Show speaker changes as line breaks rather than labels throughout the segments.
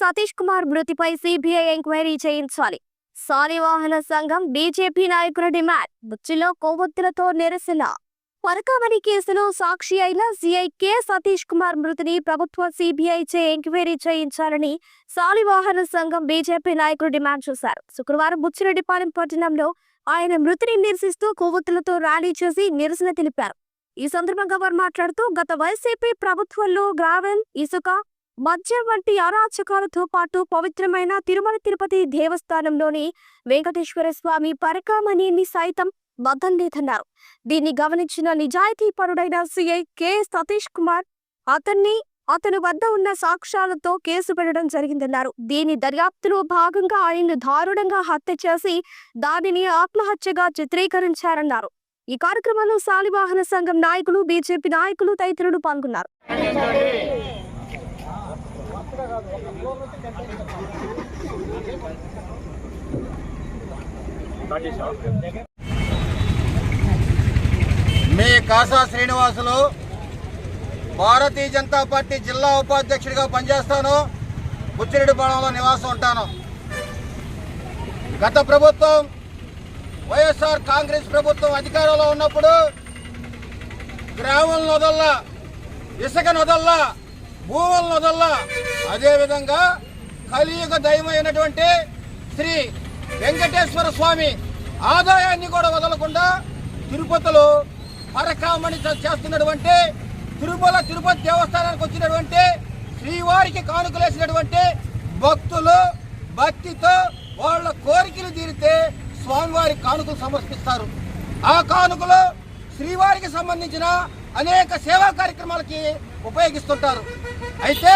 సతీష్ కుమార్ మృతిపై CBI enquiry చేయించాలి. సాలివాహన సంఘం బీజేపీ నాయకుల డిమాండ్ బుచ్చిలో కొవ్వొత్తులతో నిరసన. పరకామణి కేసులో సాక్షి అయిన సిఐ కె సతీష్ కుమార్ మృతిని ప్రభుత్వ సిబిఐ చే ఎంక్వైరీ చేయించాలని సాలివాహన సంఘం బీజేపీ నాయకులు డిమాండ్ చేశారు. శుక్రవారం బుచ్చిరెడ్డిపాలెం పట్టణంలో ఆయన మృతిని నిరసిస్తూ కొవ్వొత్తులతో ర్యాలీ చేసి నిరసన తెలిపారు. ఈ సందర్భంగా వారు మాట్లాడుతూ గత వైసీపీ ప్రభుత్వంలో గ్రావెల్ ఇసుక మద్యం వంటి అరాచకాలతో పాటు పవిత్రమైన తిరుమల తిరుపతి దేవస్థానంలోని వెంకటేశ్వర స్వామి పరకామణిని సైతం బద్దం లేదన్నారు. దీన్ని గమనించిన నిజాయితీ పరుడైన సిఐ కె సతీష్ కుమార్ అతన్ని అతని వద్ద ఉన్న సాక్ష్యాలతో కేసు పెట్టడం జరిగిందన్నారు. దీని దర్యాప్తులో భాగంగా ఆయన్ను దారుణంగా హత్య చేసి దానిని ఆత్మహత్యగా చిత్రీకరించారన్నారు. ఈ కార్యక్రమంలో శాలివాహన సంఘం నాయకులు బీజేపీ నాయకులు తదితరులు పాల్గొన్నారు.
మీ కాసా శ్రీనివాసులు భారతీయ జనతా పార్టీ జిల్లా ఉపాధ్యక్షుడిగా పనిచేస్తాను. బుచ్చిరెడ్డిపాళెంలో నివాసం ఉంటాను. గత ప్రభుత్వం వైఎస్ఆర్ కాంగ్రెస్ ప్రభుత్వం అధికారంలో ఉన్నప్పుడు గ్రామం నొదల్లా ఇసుక నొదల్లా భూముల నొదల్లా అదేవిధంగా కలియుగ దైవమైనటువంటి శ్రీ వెంకటేశ్వర స్వామి ఆదాయాన్ని కూడా వదలకుండా తిరుపతిలో పరకామణి చేస్తున్నటువంటి తిరుమల తిరుపతి దేవస్థానానికి వచ్చినటువంటి శ్రీవారికి కానుకలేసినటువంటి భక్తులు భక్తితో వాళ్ళ కోరికలు తీరితే స్వామివారి కానుకలు సమర్పిస్తారు. ఆ కానుకలు శ్రీవారికి సంబంధించిన అనేక సేవా కార్యక్రమాలకి ఉపయోగిస్తుంటారు. అయితే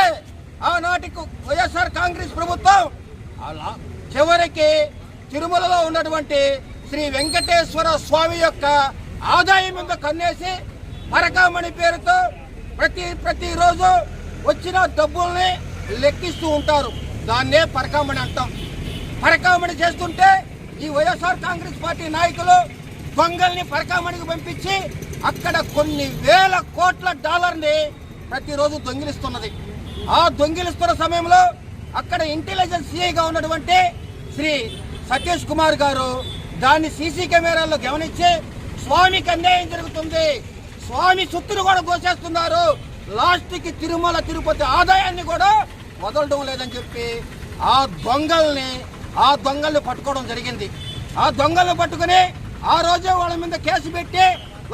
ఆనాటికి వైఎస్ఆర్ కాంగ్రెస్ ప్రభుత్వం అలా చివరికి తిరుమలలో ఉన్నటువంటి శ్రీ వెంకటేశ్వర స్వామి యొక్క ఆదాయం మీద కన్నేసి పరకామణి పేరుతో ప్రతి ప్రతిరోజు వచ్చిన డబ్బుల్ని లెక్కిస్తూ ఉంటారు. దాన్నే పరకామణి అంటాం. పరకామణి చేస్తుంటే ఈ వైఎస్ఆర్ కాంగ్రెస్ పార్టీ నాయకులు దొంగల్ని పరకామణికి పంపించి అక్కడ కొన్ని వేల కోట్ల డాలర్ని ప్రతిరోజు దొంగిలిస్తున్నది. ఆ దొంగిలిస్తున్న సమయంలో అక్కడ ఇంటెలిజెన్స్ సిఐగా ఉన్నటువంటి శ్రీ సతీష్ కుమార్ గారు దాన్ని సీసీ కెమెరాల్లో గమనించి స్వామికి అన్యాయం జరుగుతుంది. స్వామి సొత్తును కూడా కోసేస్తున్నారు. లాస్ట్కి తిరుమల తిరుపతి ఆదాయాన్ని కూడా వదలడం లేదని చెప్పి ఆ దొంగల్ని ఆ దొంగల్ని పట్టుకోవడం జరిగింది. ఆ దొంగల్ని పట్టుకుని ఆ రోజే వాళ్ళ మీద కేసు పెట్టి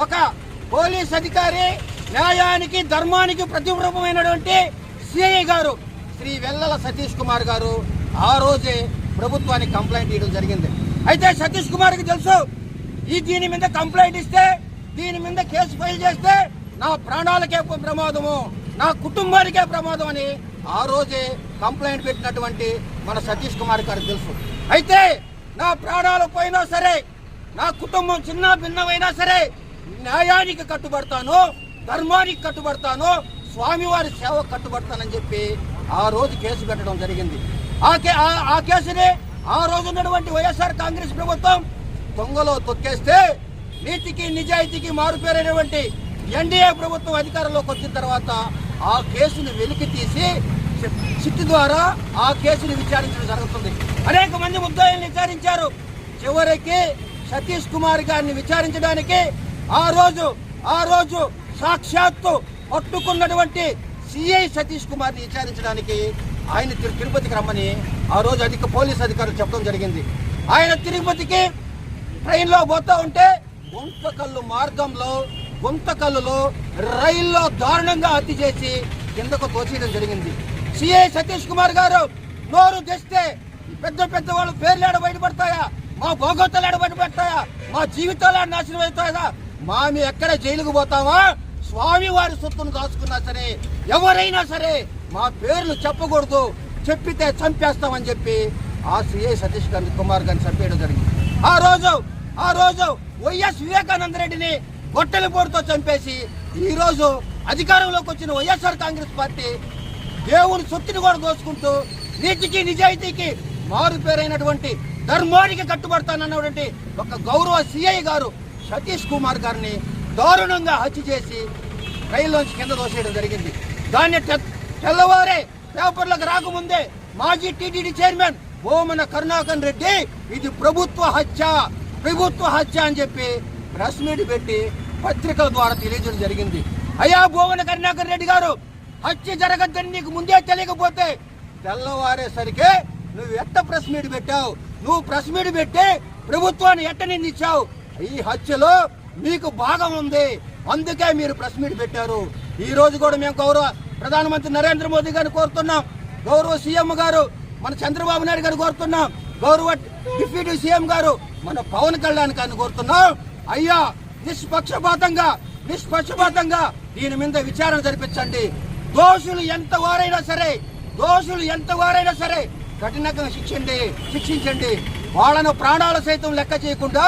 ఒక పోలీస్ అధికారి న్యాయానికి ధర్మానికి ప్రతిరూపమైనటువంటి సిఐ గారు శ్రీ వెల్లల సతీష్ కుమార్ గారు ఆ రోజే ప్రభుత్వానికి కంప్లైంట్ ఇవ్వడం జరిగింది. అయితే సతీష్ కుమార్కి తెలుసు ఈ దీని మీద కంప్లైంట్ ఇస్తే దీని మీద కేసు ఫైల్ చేస్తే నా ప్రాణాలకే ప్రమాదము నా కుటుంబానికే ప్రమాదం అని ఆ రోజే కంప్లైంట్ పెట్టినటువంటి మన సతీష్ కుమార్ గారికి తెలుసు. అయితే నా ప్రాణాలు పోయినా సరే నా కుటుంబం చిన్న భిన్నమైనా సరే న్యాయానికి కట్టుబడతాను ధర్మానికి కట్టుబడతాను స్వామివారి సేవ కట్టుబడతానని చెప్పి ఆ రోజు కేసు పెట్టడం జరిగింది. ఆ కే ఆ- ఆ కేసుని ఆ రోజు ఉన్నటువంటి వైఎస్ఆర్ కాంగ్రెస్ ప్రభుత్వం దొంగలో తొక్కేస్తే నీతికి నిజాయితీకి మారుపేరైనటువంటి ఎన్డీఏ ప్రభుత్వం అధికారంలోకి వచ్చిన తర్వాత ఆ కేసును వెలికి తీసి సిట్ ద్వారా ఆ కేసును విచారించడం జరుగుతుంది. అనేక మంది ముద్దాయిల్ని విచారించారు. చివరికి సతీష్ కుమార్ గారిని విచారించడానికి ఆ రోజు ఆ రోజు సాక్షాత్తు పట్టుకున్నటువంటి సిఐ సతీష్ కుమార్ని విచారించడానికి ఆయన తిరు- తిరుపతికి రమ్మని ఆ రోజు అధిక పోలీస్ అధికారులు చెప్పడం జరిగింది. ఆయన తిరుపతికి ట్రైన్లో పోతా ఉంటే గుంతకల్లు మార్గంలో గుంతకల్లులో రైల్లో దారుణంగా హత్య చేసి కిందకు తోచేయడం జరిగింది. సిఐ సతీష్ కుమార్ గారు నోరు తెస్తే పెద్ద పెద్ద వాళ్ళు పేర్లు బయటపడతాయా? మా భోగోతాలు బయటపడతాయా? మా జీవితాలు ఏడ నాశనం అవుతాయా? మామి ఎక్కడ జైలుకు పోతామా? స్వామివారి సొత్తును కాసుకున్నా సరే ఎవరైనా సరే మా పేర్లు చెప్పకూడదు చెప్పితే చంపేస్తామని చెప్పి ఆ సిఐ సతీష్ గారిని కుమార్ గారిని చంపేయడం జరిగింది. ఆ రోజు ఆ రోజు వైఎస్ వివేకానంద రెడ్డిని గొట్టెల పోరుతో చంపేసి ఈరోజు అధికారంలోకి వచ్చిన వైఎస్ఆర్ కాంగ్రెస్ పార్టీ దేవుని సొత్తుని కూడా దోచుకుంటూ నీతికి నిజాయితీకి మారు పేరైనటువంటి ధర్మానికి కట్టుబడతానన్నటువంటి ఒక గౌరవ సిఐ గారు సతీష్ కుమార్ గారిని దారుణంగా హత్య చేసి రైల్లోంచి కింద దోసేయడం జరిగింది. దాన్ని తె- తెల్లవారే పేపర్లకు రాకముందే మాజీ టీటీడీ చైర్మన్ ఓమన కరుణాకర్ రెడ్డి ఇది ప్రభుత్వ హత్య ప్రభుత్వ హత్య అని చెప్పి ప్రెస్ మీట్ పెట్టి పత్రికల ద్వారా తెలియజేయడం జరిగింది. అయ్యా భువన కరుణాకర్ రెడ్డి గారు హత్య జరగద్దని నీకు ముందే తెలియకపోతే తెల్లవారేసరికి నువ్వు ఎట్ట ప్రెస్ మీట్ పెట్టావు? నువ్వు ప్రెస్ మీట్ పెట్టి ప్రభుత్వాన్ని ఎట్ట నిందించావు ఈ హత్యలో మీకు భాగం ఉంది. అందుకే మీరు ప్రెస్ మీట్ పెట్టారు. ఈ రోజు కూడా మేము గౌరవ ప్రధానమంత్రి నరేంద్ర మోదీ గారిని కోరుతున్నాం. గౌరవ సీఎం గారు మన చంద్రబాబు నాయుడు గారు కోరుతున్నాం. గౌరవ డిప్యూటీ సీఎం గారు మన పవన్ కళ్యాణ్ గారిని కోరుతున్నాం. అయ్యా నిష్పక్షపాతంగా నిష్పక్షపాతంగా దీని మీద విచారణ జరిపించండి. దోషులు ఎంత వారైనా సరే దోషులు ఎంత వారైనా సరే కఠినంగా శిక్షండి శిక్షించండి. వాళ్ళను ప్రాణాలు సైతం లెక్క చేయకుండా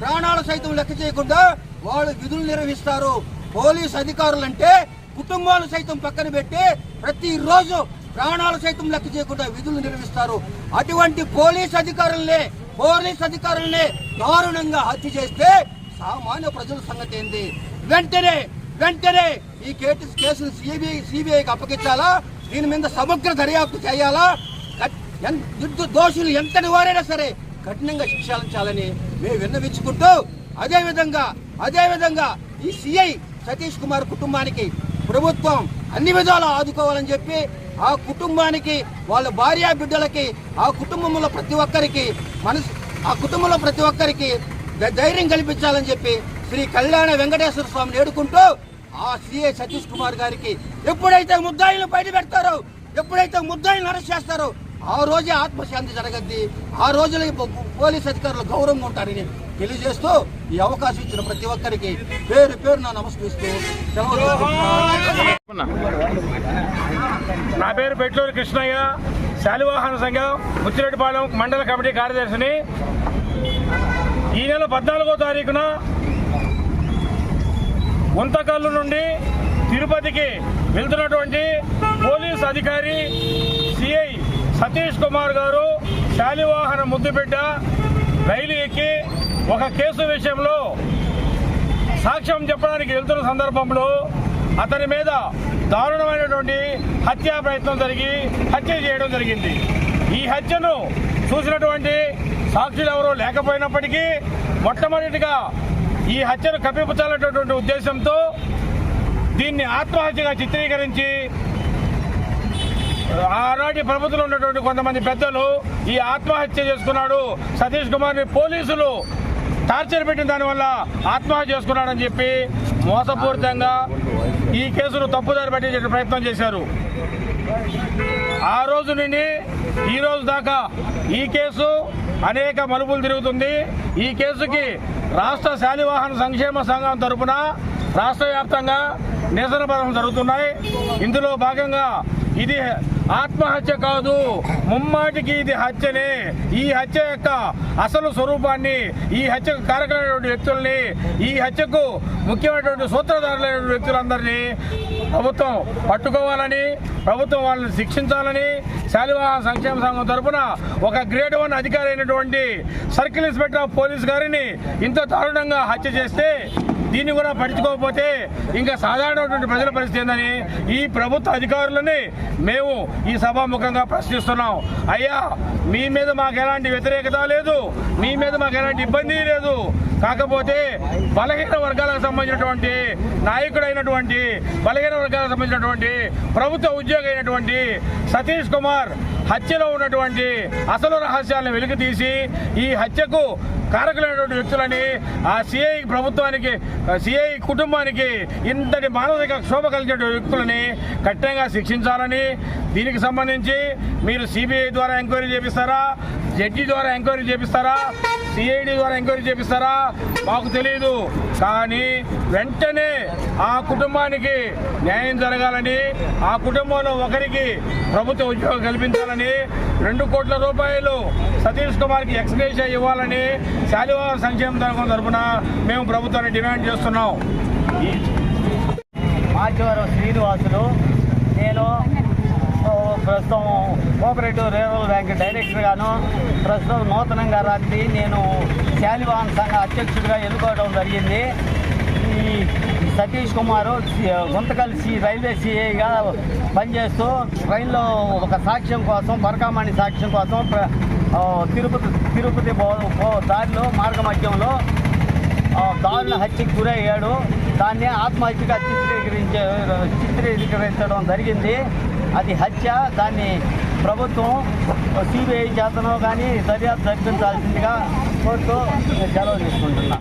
ప్రాణాలు సైతం లెక్క చేయకుండా వాళ్ళు విధులు నిర్వహిస్తారు. పోలీస్ అధికారులంటే కుటుంబాలు సైతం పక్కన పెట్టి ప్రతిరోజు ప్రాణాలు సైతం లెక్క చేయకుండా విధులు నిర్వహిస్తారు. అటువంటి పోలీస్ అధికారులనే పోలీస్ అధికారులనే దారుణంగా హత్య చేస్తే సామాన్య ప్రజల సంగతి ఏంది? వెంటనే వెంటనే ఈ కేసు కేసును సిబిఐ సిబిఐకి అప్పగించాలా? దీని మీద సమగ్ర దర్యాప్తు చేయాలా? దోషులు ఎంతటి వారైనా సరే కఠినంగా శిక్షించాలని మేము విన్నవించుకుంటూ అదేవిధంగా అదేవిధంగా ఈ సిఐ సతీష్ కుమార్ కుటుంబానికి ప్రభుత్వం అన్ని విధాలు ఆదుకోవాలని చెప్పి ఆ కుటుంబానికి వాళ్ళ భార్య బిడ్డలకి ఆ కుటుంబంలో ప్రతి ఒక్కరికి మనసు ఆ కుటుంబంలో ప్రతి ఒక్కరికి ధైర్యం కల్పించాలని చెప్పి శ్రీ కళ్యాణ వెంకటేశ్వర స్వామిని ఏడుకుంటూ ఆ సిఐ సతీష్ కుమార్ గారికి ఎప్పుడైతే ముద్దాయిలు బయట పెడతారో ఎప్పుడైతే ముద్దాయిలను అరెస్ట్ చేస్తారో ఆ రోజే ఆత్మశాంతి జరగద్ది. ఆ రోజులే పోలీస్ అధికారులు గౌరవంగా ఉంటారని తెలియజేస్తూ ఈ అవకాశం ఇచ్చిన ప్రతి ఒక్కరికి పేరు పేరు నా నమస్కరిస్తూ
నా పేరు పెట్లూరు కృష్ణయ్య శాలివాహన సంఘం ముచ్చిరెడ్డిపాలెం మండల కమిటీ కార్యదర్శిని. ఈ నెల పద్నాలుగో తారీఖున గుంతకల్లు నుండి తిరుపతికి వెళ్తున్నటువంటి పోలీస్ అధికారి సిఐ సతీష్ కుమార్ గారు శాలివాహన ముద్దుబిడ్డ రైలు ఎక్కి ఒక కేసు విషయంలో సాక్ష్యం చెప్పడానికి వెళ్తున్న సందర్భంలో అతని మీద దారుణమైనటువంటి హత్యా ప్రయత్నం జరిగి హత్య చేయడం జరిగింది. ఈ హత్యను చూసినటువంటి సాక్షులు ఎవరూ లేకపోయినప్పటికీ మొట్టమొదటిగా ఈ హత్యను కప్పిపుచ్చాలనేటటువంటి ఉద్దేశంతో దీన్ని ఆత్మహత్యగా చిత్రీకరించి ఆనాటి ప్రభుత్వంలో ఉన్నటువంటి కొంతమంది పెద్దలు ఈ ఆత్మహత్య చేసుకున్నాడు. సతీష్ కుమార్ని పోలీసులు టార్చర్ పెట్టిన దానివల్ల ఆత్మహత్య చేసుకున్నాడని చెప్పి మోసపూరితంగా ఈ కేసును తప్పుదారి పట్టించే ప్రయత్నం చేశారు. ఆ రోజు నుండి ఈ రోజు దాకా ఈ కేసు అనేక మలుపులు తిరుగుతుంది. ఈ కేసుకి రాష్ట్ర శాలివాహన సంక్షేమ సంఘం తరపున రాష్ట్ర వ్యాప్తంగా నిరసన జరుగుతున్నాయి. ఇందులో భాగంగా ఇది ఆత్మహత్య కాదు. ముమ్మాటికి ఇది హత్యనే. ఈ హత్య యొక్క అసలు స్వరూపాన్ని ఈ హత్యకు కారకులైనటువంటి వ్యక్తుల్ని ఈ హత్యకు ముఖ్యమైనటువంటి సూత్రధారులైన వ్యక్తులందరినీ ప్రభుత్వం పట్టుకోవాలని ప్రభుత్వం వాళ్ళని శిక్షించాలని శాలివాహన సంక్షేమ సంఘం తరపున ఒక గ్రేడ్ వన్ అధికారి అయినటువంటి సర్కిల్ ఇన్స్పెక్టర్ ఆఫ్ పోలీస్ గారిని ఇంత దారుణంగా హత్య చేస్తే దీన్ని కూడా పట్టించుకోకపోతే ఇంకా సాధారణమైనటువంటి ప్రజల పరిస్థితి ఏందని ఈ ప్రభుత్వ అధికారులని మేము ఈ సభాముఖంగా ప్రశ్నిస్తున్నాం. అయ్యా మీ మీద మాకు ఎలాంటి వ్యతిరేకత లేదు మీ మీద మాకు ఎలాంటి ఇబ్బంది లేదు. కాకపోతే బలహీన వర్గాలకు సంబంధించినటువంటి నాయకుడైనటువంటి బలహీన వర్గాలకు సంబంధించినటువంటి ప్రభుత్వ ఉద్యోగి అయినటువంటి సతీష్ కుమార్ హత్యలో ఉన్నటువంటి అసలు రహస్యాలను వెలికి తీసి ఈ హత్యకు కారకులైనటువంటి వ్యక్తులని ఆ సిఐ ప్రభుత్వానికి సిఐ కుటుంబానికి ఇంతటి మానసిక క్షోభ కలిగినటువంటి వ్యక్తులని కఠినంగా శిక్షించాలని దీనికి సంబంధించి మీరు సిబిఐ ద్వారా ఎంక్వైరీ చేపిస్తారా? జడ్జి ద్వారా ఎంక్వైరీ చేపిస్తారా? సిఐడి ద్వారా ఎంక్వైరీ చేపిస్తారా? మాకు తెలియదు కానీ వెంటనే ఆ కుటుంబానికి న్యాయం జరగాలని ఆ కుటుంబంలో ఒకరికి ప్రభుత్వ ఉద్యోగం కల్పించాలని రెండు కోట్ల రూపాయలు సతీష్ కుమార్కి ఎక్స్గ్రేషియా ఇవ్వాలని శాలివాహ సంక్షేమ సంఘం తరఫున మేము ప్రభుత్వాన్ని డిమాండ్ చేస్తున్నాం. ఈ-
మాచవరం శ్రీనివాసులు నేను ప్రస్తుతం కోఆపరేటివ్ రూరల్ బ్యాంక్ డైరెక్టర్గాను ప్రస్తుతం నూతనంగా రాత్రి నేను శాలివాహన్ సంఘ అధ్యక్షుడిగా ఎన్నుకోవడం జరిగింది. ఈ సతీష్ కుమార్ గుంతకల్ సి రైల్వే సిఐగా పనిచేస్తూ ట్రైన్లో ఒక సాక్ష్యం కోసం పరకామణి సాక్ష్యం కోసం తిరుపతి తిరుపతి దారిలో మార్గ మధ్యంలో దారుణ హత్యకు గురయ్యాడు. దాన్ని ఆత్మహత్యగా చిత్రీకరించే చిత్రీకరించడం జరిగింది. అది హత్య. దాన్ని ప్రభుత్వం సిబిఐ చేతనో కానీ దర్యాప్తు జరిపించాల్సిందిగా కోర్టు సెలవు తీసుకుంటున్నా.